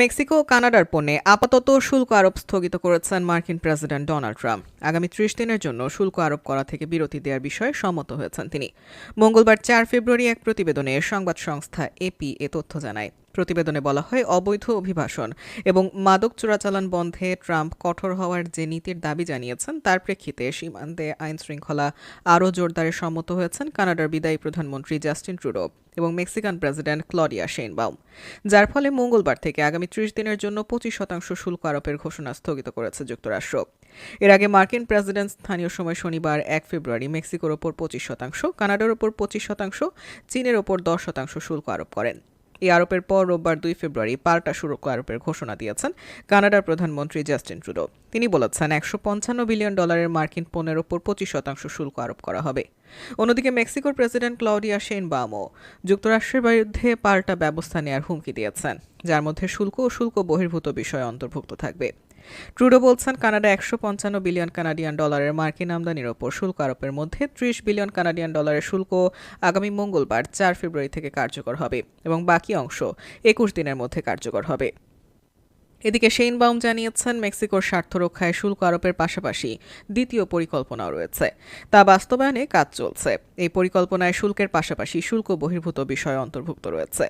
Mexico ও কানাডার পণ্যে আপাতত শুল্ক আরোপ স্থগিত করেছেন মার্কিন প্রেসিডেন্ট ডোনাল্ড ট্রাম্প। আগামী ত্রিশ দিনের জন্য শুল্ক আরোপ করা থেকে বিরতি দেওয়ার বিষয়ে সম্মত হয়েছেন তিনি। মঙ্গলবার চার ফেব্রুয়ারি এক প্রতিবেদনে সংবাদ সংস্থা এপি এ তথ্য জানায়। প্রতিবেদনে বলা হয়, অবৈধ অভিবাসন এবং মাদক চোরাচালান বন্ধে ট্রাম্প কঠোর হওয়ার যে নীতির দাবি জানিয়েছেন, তার প্রেক্ষিতে সীমান্তে আইন শৃঙ্খলা আরও জোরদারে সম্মত হয়েছেন কানাডার বিদায়ী প্রধানমন্ত্রী জাস্টিন ট্রুডো এবং মেক্সিকান প্রেসিডেন্ট ক্লডিয়া শেনবাউম যার ফলে মঙ্গলবার থেকে আগামী ত্রিশ দিনের জন্য পঁচিশ শতাংশ শুল্ক আরোপের ঘোষণা স্থগিত করেছে যুক্তরাষ্ট্র। এর আগে মার্কিন প্রেসিডেন্ট স্থানীয় সময় শনিবার এক ফেব্রুয়ারি মেক্সিকোর ওপর পঁচিশ শতাংশ, কানাডার ওপর পঁচিশ শতাংশ, চীনের ওপর দশ শতাংশ শুল্ক আরোপ করেন। এই আরোপের পর রোববার দুই ফেব্রুয়ারি পাল্টা সুরক্ষা আরোপের ঘোষণা দিয়েছেন কানাডার প্রধানমন্ত্রী জাস্টিন ট্রুডো। তিনি বলেছেন, একশো পঞ্চান্ন বিলিয়ন ডলারের মার্কিন পণ্যের ওপর পঁচিশ শতাংশ শুল্ক আরোপ করা হবে। অন্যদিকে মেক্সিকোর প্রেসিডেন্ট ক্লাউডিয়া শেন বামো যুক্তরাষ্ট্রের বিরুদ্ধে পাল্টা ব্যবস্থা নেওয়ার হুমকি দিয়েছেন, যার মধ্যে শুল্ক ও শুল্ক বহির্ভূত বিষয় অন্তর্ভুক্ত থাকবে। ট্রুডো বলছেন, কানাডা একশো পঞ্চান্ন বিলিয়ন কানাডিয়ান ডলারের মার্কিন আমদানির ওপর শুল্ক আরোপের মধ্যে ত্রিশ বিলিয়ন কানাডিয়ান ডলারের শুল্ক আগামী মঙ্গলবার, চার ফেব্রুয়ারি থেকে কার্যকর হবে এবং বাকি অংশ একুশ দিনের মধ্যে কার্যকর হবে। এদিকে সেইনবাউম জানিয়েছেন, মেক্সিকোর স্বার্থ রক্ষায় শুল্ক আরোপের পাশাপাশি দ্বিতীয় পরিকল্পনাও রয়েছে। তা বাস্তবায়নে কাজ চলছে। এই পরিকল্পনায় শুল্কের পাশাপাশি শুল্ক বহির্ভূত বিষয় অন্তর্ভুক্ত রয়েছে।